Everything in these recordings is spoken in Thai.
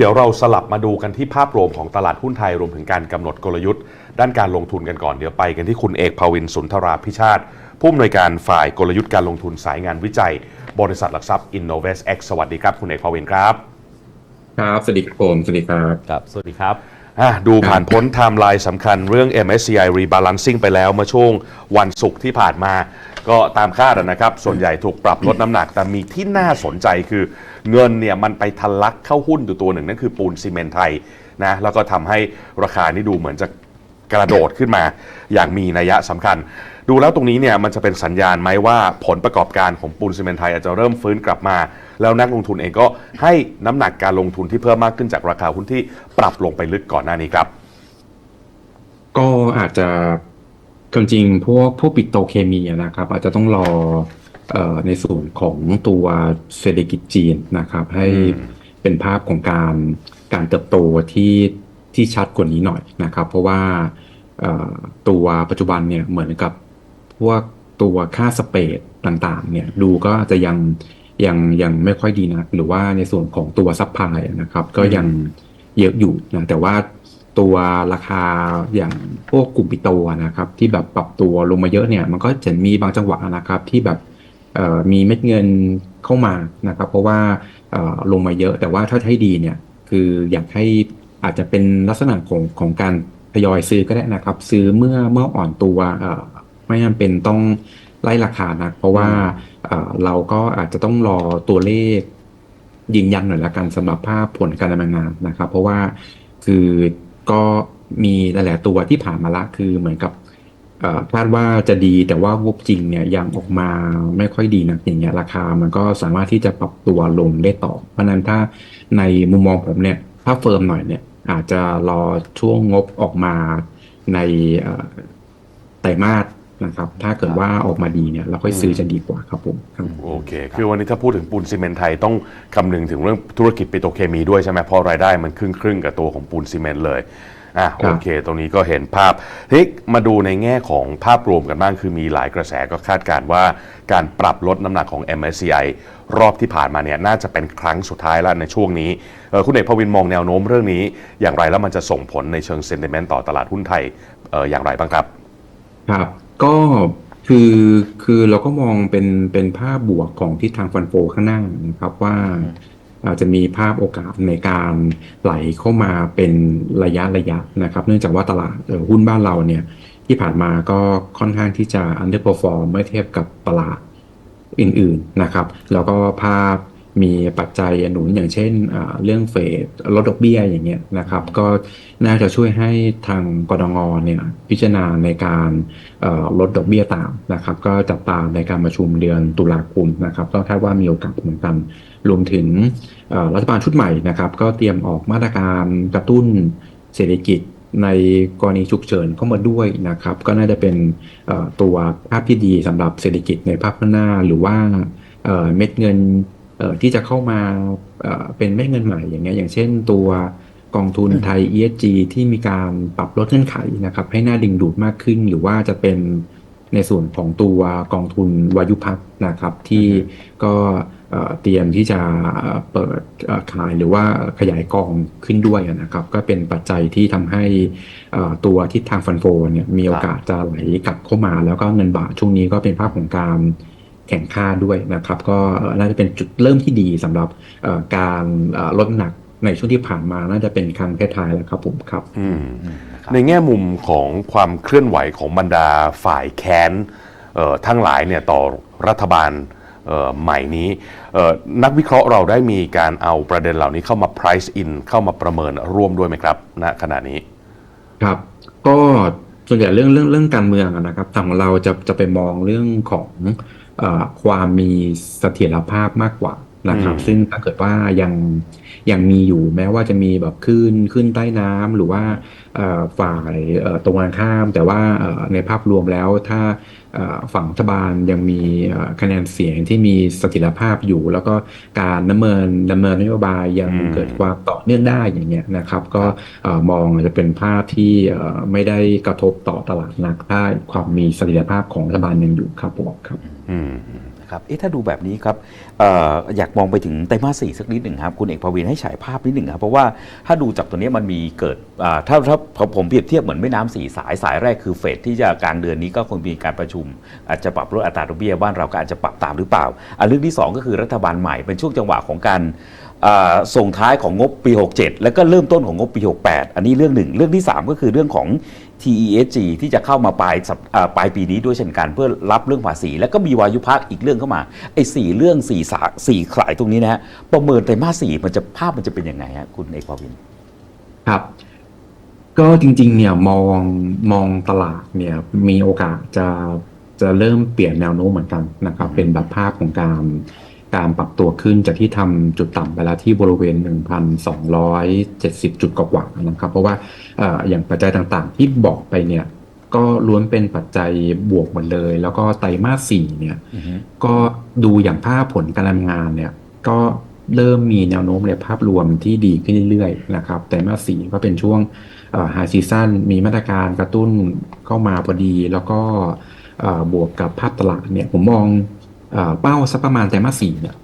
เดี๋ยวเราสลับมาดูกันที่ภาพรวมของตลาดหุ้นไทยรวมถึงการกำหนดกลยุทธ์ ด้านการลงทุนกันก่อนเดี๋ยวไปกันที่คุณเอกภาวินสุนทราพิชาติ ผู้อำนวยการฝ่ายกลยุทธ์การลงทุนสายงานวิจัย บริษัทหลักทรัพย์ Innovest X สวัสดีครับ คุณเอกภาวินครับ ครับ สวัสดีครับผมสวัสดีครับ ครับ สวัสดีครับ อะดูผ่านพ้นไทม์ไลน์สำคัญเรื่อง MSCI Rebalancing ไปแล้วเมื่อช่วงวันศุกร์ที่ผ่านมา ก็ตามคาดนะครับ ส่วนใหญ่ถูกปรับลดน้ำหนัก แต่มีที่น่าสนใจคือเงินเนี่ยมันไปทะลักเข้าหุ้นอยู่ตัวหนึ่ง นั่นคือปูนซีเมนต์ไทยนะแล้วก็ทำให้ราคานี่ดูเหมือนจะกระโดดขึ้นมาอย่างมีนัยสำคัญ ดูแล้วตรงนี้เนี่ยมันจะเป็นสัญญาณไหมว่าผลประกอบการของปูนซีเมนไทยอาจจะเริ่มฟื้นกลับมา แล้วนักลงทุนเองก็ให้น้ำหนักการลงทุนที่เพิ่มมากขึ้นจากราคาหุ้นที่ปรับลงไปลึกก่อนหน้านี้ครับ ก็อาจจะความจริงพวกพวกปิโตเคมีนะครับ อาจจะต้องรออในส่วนของตัวเศรษฐกิจจีนนะครับ ให้เป็นภาพของการการเติบโตที่ที่ชัดกว่านี้หน่อยนะครับ เพราะว่าตัวปัจจุบันเนี่ยเหมือนกับ พวกตัวค่าสเปดต่างๆ เนี่ยดูก็จะยังยังยังไม่ค่อยดีนะหรือว่าในส่วนของตัวซัพพลายนะครับ ก็ยังเยอะอยู่นะแต่ว่าตัวราคาอย่างพวกกลุ่มปิโตนะครับ ที่แบบปรับตัวลงมาเยอะเนี่ย มันก็จะมีบางจังหวะนะครับที่แบบมีเม็ดเงินเข้ามานะครับ เพราะว่าลงมาเยอะ แต่ว่าถ้าให้ดีเนี่ยคืออยากให้อาจจะเป็นลักษณะของของการทยอยซื้อก็ได้นะครับ ซื้อเมื่อเมื่ออ่อนตัว ไม่จำเป็นต้องไล่ราคานะเพราะว่าเอ่อเราก็อาจจะต้องรอตัวเลขยืนยันหน่อยละกันสำหรับภาพผลการดำเนินงานนะครับ เพราะว่าคือก็มีหลายๆตัวที่ผ่านมาละคือเหมือนกับเอ่อคาดว่าจะดีแต่ว่างบจริงเนี่ยยังออกมาไม่ค่อยดีนักอย่างเงี้ยราคามันก็สามารถที่จะปรับตัวลงได้ต่อ เพราะฉะนั้นถ้าในมุมมองผมเนี่ยถ้าเฟิร์มหน่อยเนี่ยอาจจะรอช่วงงบออกมาในเอ่อไตรมาส นะครับ ถ้าเกิดว่าออกมาดีเนี่ยเราค่อยซื้อจะดีกว่าครับผมครับโอเค คือวันนี้ถ้าพูดถึงปูนซีเมนต์ไทยต้องคำนึงถึงเรื่องธุรกิจปิโตรเคมีด้วยใช่ไหมเพราะรายได้มันครึ่งครึ่งๆกับตัวของปูนซีเมนต์เลยอะครัโอบเค ตรงนี้ก็เห็นภาพทีนี้มาดูในแง่ของภาพรวมกันบ้าง คือมีหลายกระแสก็คาดการณ์ว่า การปรับลดน้ำหนักของ MSCI รอบที่ผ่านมาเนี่ยน่าจะเป็นครั้งสุดท้ายแล้วในช่วงนี้เอ่อคุณเอกพวินมองแนวโน้มเรื่องนี้ อย่างไรแล้วมันจะส่งผลในเชิงเซนติเมนต์ต่อตลาดหุ้นไทยเอ่ออย่างไรบ้างครับ ครับ ก็คือคือเราก็มองเป็นเป็นภาพบวกของทิศทางฟันโฟข้างหน้านะครับว่าอาจจะมีภาพโอกาสในการไหลเข้ามาเป็นระยะระยะนะครับ เนื่องจากว่าตลาดเอ่อหุ้นบ้านเราเนี่ยที่ผ่านมาก็ค่อนข้างที่จะ underperform เมื่อเทียบกับตลาดอื่นๆนะครับ แล้วก็ภาพ มีปัจจัยหนุนอย่างเช่นเรื่องเฟดลดดอกเบี้ยอย่างเงี้ยนะครับ ก็น่าจะช่วยให้ทางกรงงเนี่ยพิจารณาในการลดดอกเบี้ยตามนะครับ ก็จับตามในการประชุมเดือนตุลาคมนะครับก็คาดว่ามีโอกาสเหมือนกันรวมถึงรัฐบาลชุดใหม่นะครับ ก็เตรียมออกมาตรการกระตุ้นเศรษฐกิจในกรณีฉุกเฉินเข้ามาด้วยนะครับ ก็น่าจะเป็นตัวภาพที่ดีสำหรับเศรษฐกิจในภาพข้างหน้า หรือว่าเม็ดเงิน ที่จะเข้ามาเอ่อเป็นเม็ดเงินใหม่อย่างเงี้ยอย่างเช่นตัวกองทุนไทย ESG ที่มีการปรับลดเงื่อนไขนะครับ ให้น่าดึงดูดมากขึ้น หรือว่าจะเป็นในส่วนของตัวกองทุนวายุพักนะครับ ที่ก็เอ่อเตรียมที่จะเอ่อเปิดเอ่อขายหรือว่าขยายกองขึ้นด้วยนะครับ ก็เป็นปัจจัยที่ทำให้เอ่อตัวทิศทางฟันโฟเนี่ยมีโอกาสจะไหลกลับเข้ามา แล้วก็เงินบาทช่วงนี้ก็เป็นภาพของการ แข่งค่าด้วยนะครับ ก็เอ่อน่าจะเป็นจุดเริ่มที่ดีสำหรับเอ่อการเอ่อลดน้ำหนักในช่วงที่ผ่านมาน่าจะเป็นครั้งท้ายๆแล้วครับผมครับอืมในแง่มุมของความเคลื่อนไหวของบรรดาฝ่ายแค้นเอ่อทั้งหลายเนี่ยต่อรัฐบาลเอ่อใหม่นี้เอ่อนักวิเคราะห์เราได้มีการเอาประเด็นเหล่านี้เข้ามา price in เข้ามาประเมินร่วมด้วยไหมครับณขณะนี้ ครับ ก็ส่วนใหญ่เรื่องเรื่องเรื่องการเมืองอะนะครับทางเราจะจะไปมองเรื่องของเอ่อ ความมีเสถียรภาพมากกว่านะครับอืมซึ่งถ้าเกิดว่ายังยังมีอยู่แม้ว่าจะมีแบบขึ้นขึ้นใต้น้ำหรือว่าเอ่อฝ่ายเอ่อตรงกันข้าม แต่ว่าเอ่อในภาพรวมแล้วถ้าเอ่อ ฝั่งรัฐบาลยังมีคะแนนเสียงที่มีเสถิรภาพอยู่ แล้วก็การดำเนินดำเนินนโยบายยังเกิดความต่อเนื่องได้อย่างเงี้ยนะครับ ก็มองจะเป็นภาพที่ไม่ได้กระทบต่อตลาดนักถ้าความมีเสถิรภาพของรัฐบาลยังอยู่ครับผมครับอืม ครับเอ๊ะถ้าดูแบบนี้ครับเอออยากมองไปถึงไตรมาสสี่สักนิดหนึ่งครับคุณเอกภวินให้ฉายภาพนิดหนึ่งครับเพราะว่าถ้าดูจากตัวนี้มันมีเกิดอ่าถ้าถ้าผมเปรียบเทียบเหมือนแม่น้ำสี่สายสายแรกคือเฟดที่จะกลางเดือนนี้ก็คงมีการประชุม อาจจะปรับลดอัตราดอกเบี้ยบ้านเราก็อาจจะปรับตามหรือเปล่า อันเรื่องที่สองก็คือรัฐบาลใหม่เป็นช่วงจังหวะของการส่งท้ายของงบปี 67 แล้วก็เริ่มต้นของงบปี 68 อันนี้เรื่องหนึ่ง เรื่องที่ 3 ก็คือเรื่องของ TESG ที่จะเข้ามาปลายสัปอ่าปลายปีนี้ด้วยเช่นกันเพื่อรับเรื่องภาษี แล้วก็มีวายุพักอีกเรื่องเข้ามาไอ้สี่เรื่องสี่สาสี่ขายตรงนี้นะฮะประเมินไตรมาสสี่มันจะภาพมันจะเป็นยังไงฮะคุณเอกภวิน ครับ ก็จริงๆเนี่ยมองมองตลาดเนี่ยมีโอกาสจะจะเริ่มเปลี่ยนแนวโน้มเหมือนกันนะครับ เป็นแบบภาพของการ การปรับตัวขึ้นจากที่ทำจุดต่ำไปแล้วที่บริเวณ 1,270 จุดกว่าๆนะครับ เพราะว่าเอ่ออย่างปัจจัยต่างๆที่บอกไปเนี่ยก็ล้วนเป็นปัจจัยบวกหมดเลย แล้วก็ไตรมาสสี่เนี่ยก็ดูอย่างภาพผลการทำงานเนี่ยก็เริ่มมีแนวโน้มในภาพรวมที่ดีขึ้นเรื่อยๆนะครับแต่มาสสี่ก็เป็นช่วงไฮซีซั n มีมาตรการกระตุ้นเข้ามาพอดี แล้วก็เอ่อบวกกับภาพตลาดเนี่ยผมมอง เป้าสักประมาณแต่มาสสี่เนี่ย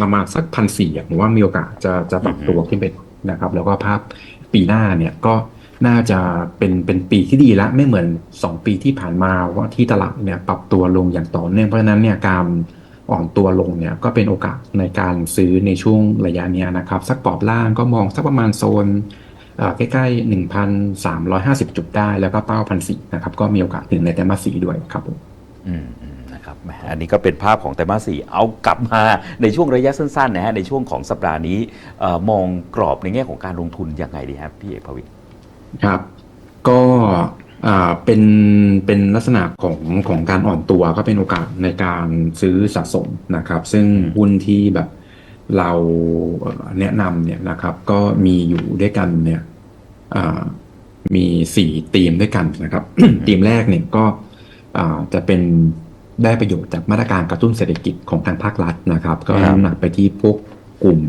ประมาณสักพันสี่ผมว่ามีโอกาสจะจะปรับตัวขึ้นไปนะครับ แล้วก็ภาพปีหน้าเนี่ยก็น่าจะเป็นเป็นปีที่ดีละไม่เหมือน 2 ปีที่ผ่านมาว่าที่ตลาดเนี่ยปรับตัวลงอย่างต่อเนื่องเพราะฉะนั้นเนี่ยการอ่อนตัวลงเนี่ยก็เป็นโอกาสในการซื้อในช่วงระยะเนี้ยนะครับ สักกรอบล่างก็มองสักประมาณโซนเอ่อใกล้ๆ 1,350 จุดได้แล้วก็เป้าพันสี่นะครับ ก็มีโอกาสถึงในไตรมาสสี่ด้วยครับผมอืม นะครับแหมอันนี้ก็เป็นภาพของไตรมาสสี่เอากลับมาในช่วงระยะสั้นๆนะฮะในช่วงของสัปดาห์นี้เอ่อมองกรอบในแง่ของการลงทุนยังไงดีครับพี่เอกภวินครับก็อ่าเป็นเป็นลักษณะของของการอ่อนตัวก็เป็นโอกาสในการซื้อสะสมนะครับ ซึ่งหุ้นที่แบบเราเอ่อแนะนำเนี่ยนะครับ ก็มีอยู่ด้วยกันเนี่ยอ่ามีสี่ธีมด้วยกันนะครับธีมแรกเนี่ยก็อ่าจะเป็น ได้ประโยชน์จากมาตรการกระตุ้นเศรษฐกิจของทางภาครัฐนะครับ ก็ครับน้ำหนักไปที่พวกกลุ่ม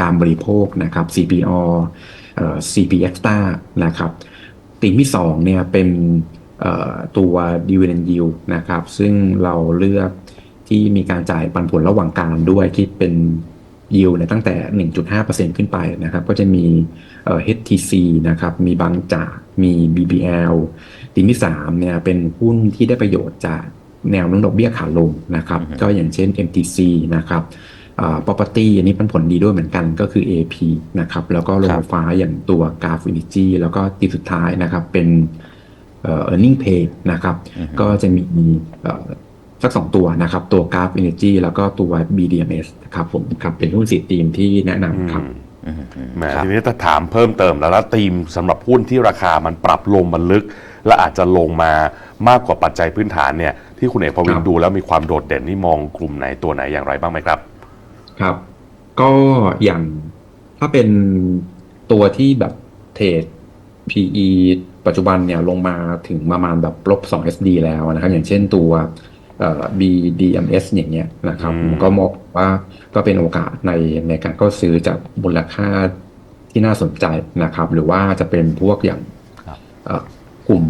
การบริโภคนะครับ CPO เอ่อ CP Extra นะครับตีมที่สองเนี่ยเป็นเอ่อตัว dividend yield นะครับ ซึ่งเราเลือกที่มีการจ่ายปันผลระหว่างกลางด้วยคิดเป็น yield เนี่ยตั้งแต่ 1.5%ขึ้นไปนะครับ ก็จะมีเอ่อ HTC นะครับ มีบางจาก มี BBL ตีมที่สามเนี่ยเป็นหุ้นที่ได้ประโยชน์จาก แนวโน้มดอกเบี้ยขาลงนะครับอือฮึก็อย่างเช่น MTC นะครับอ่า property อันนี้เป็นผลดีด้วยเหมือนกันก็คือ AP นะครับ แล้วก็โรงไฟฟ้าอย่างตัว g a f Energy แล้วก็ตีสุดท้ายนะครับเป็นเอ่อ earning pay นะครับอือฮึก็จะมีเอ่อสักสองตัวนะครับ ตัว g a f Energy แล้วก็ตัว BDMs นะครับผมครับเป็นหุ้นสีทีมที่แนะนำครับอืมอืมแหมครับทีนี้ถ้าถามเพิ่มเติมแล้วแล้วธีมสำหรับหุ้นที่ราคามันปรับลงมันลึก และอาจจะลงมามากกว่าปัจจัยพื้นฐานเนี่ย ที่คุณเอกพวินครับดูแล้วมีความโดดเด่นนี่มองกลุ่มไหนตัวไหนอย่างไรบ้างไหมครับ ครับ ก็อย่างถ้าเป็นตัวที่แบบเทรด PE ปัจจุบันเนี่ยลงมาถึงประมาณแบบลบ2 SD แล้วนะครับ อย่างเช่นตัวเอ่อ BDMs อย่างเงี้ยนะครับอืมผมก็มองว่าก็เป็นโอกาสในในการเข้าซื้อจากมูลค่าที่น่าสนใจนะครับ หรือว่าจะเป็นพวกอย่างครับเอ่อกลุ่ม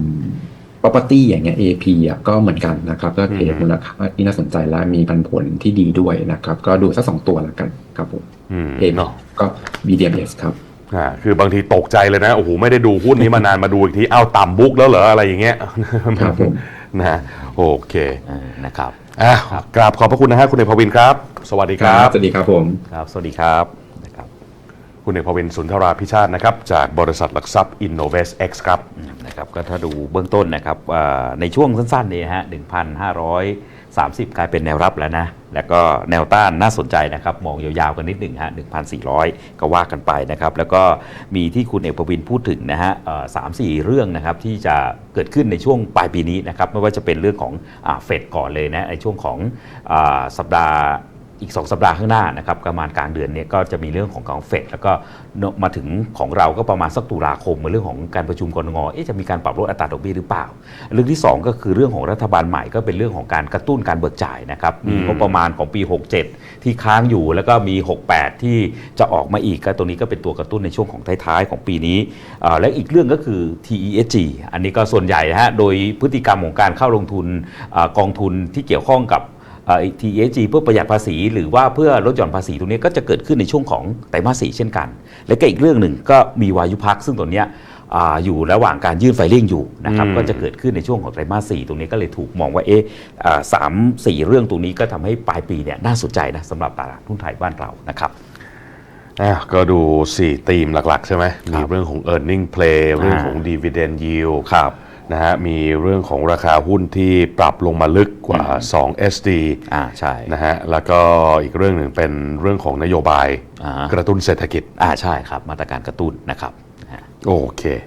property อย่างเงี้ย AP อะก็เหมือนกันนะครับก็เทรดมูลค่าที่น่าสนใจและมีปันผลที่ดีด้วยนะครับ ก็ดูสักสองตัวแล้วกันครับผมอืม AP เนาะก็ BDMs ครับอ่าคือบางทีตกใจเลยนะโอ้โหไม่ได้ดูหุ้นนี้มานานมาดูอีกทีเอ้าต่ำบุ๊กแล้วเหรออะไรอย่างเงี้ยครับผมนะโอเคเออนะครับอะครับกราบขอบพระคุณนะฮะคุณเอกพวินครับ สวัสดีครับ สวัสดีครับผมครับ สวัสดีครับนะ คุณเอกพวินสุนทราพิชาตินะครับจากบริษัทหลักทรัพย์ Innovest X ครับนะครับก็ถ้าดูเบื้องต้นนะครับในช่วงสั้นๆนี้ฮะ1,530 กลายเป็นแนวรับแล้วนะ แล้วก็แนวต้านน่าสนใจนะครับ มองยาวๆกันนิดหนึ่งฮะ1,400 ก็ว่ากันไปนะครับ แล้วก็มีที่คุณเอกปรวินพูดถึงนะฮะสามสี่เรื่องนะครับที่จะเกิดขึ้นในช่วงปลายปีนี้นะครับไม่ว่าจะเป็นเรื่องของอเฟดก่อนเลยนะในช่วงของอสัปดาห์ อีก 2 สัปดาห์ข้างหน้านะครับประมาณกลางเดือนเนี้ก็จะมีเรื่องของของเฟดแล้วก็มาถึงของเราก็ประมาณสักตุลาคมเรื่องของการประชุมกรงเอ๊ะจะมีการปรับลดอัตราดอกเบี้ยหรือเปล่า เรื่องที่ 2 ก็คือเรื่องของรัฐบาลใหม่ก็เป็นเรื่องของการกระตุ้นการเบิกจ่ายนะครับมีงบประมาณของปี 67 ที่ค้างอยู่แล้วก็มี 68 ที่จะออกมาอีกก็ตัวนี้ก็เป็นตัวกระตุ้นในช่วงของท้ายๆของปีนี้และอีกเรื่องก็คือ TESG อันนี้ก็ส่วนใหญ่นะฮะโดยพฤติกรรมของการเข้าลงทุนอกองทุนที่เกี่ยวข้องกับ เอ่อ TESG เพื่อประหยัดภาษี หรือว่าเพื่อลดหย่อนภาษีตรงนี้ก็จะเกิดขึ้นในช่วงของไตรมาสสี่เช่นกัน และก็อีกเรื่องหนึ่งก็มีวายุพักซึ่งตัวเนี้ยอ่าอยู่ระหว่างการยื่นไฟลิ่งอยู่นะครับอืมก็จะเกิดขึ้นในช่วงของไตรมาสสี่ตรงนี้ก็เลยถูกมองว่าเอ๊ะอ่าสามสี่เรื่องตรงนี้ก็ทำให้ปลายปีเนี่ยน่าสนใจนะสำหรับตลาดหุ้นไทยบ้านเรานะครับอะก็ดู 4 ธีมหลัก ๆ ใช่ไหมครัมีบเรื่องของ e a r n i n g play เรื่องของ dividend yield ครับ นะฮะมีเรื่องของราคาหุ้นที่ปรับลงมาลึกกว่า 2 SD อ่าใช่นะฮะแล้วก็อีกเรื่องหนึ่งเป็นเรื่องของนโยบายอ่ากระตุ้นเศรษฐกิจ อ่าใช่ครับ มาตรการกระตุ้นนะครับนะฮะโอเค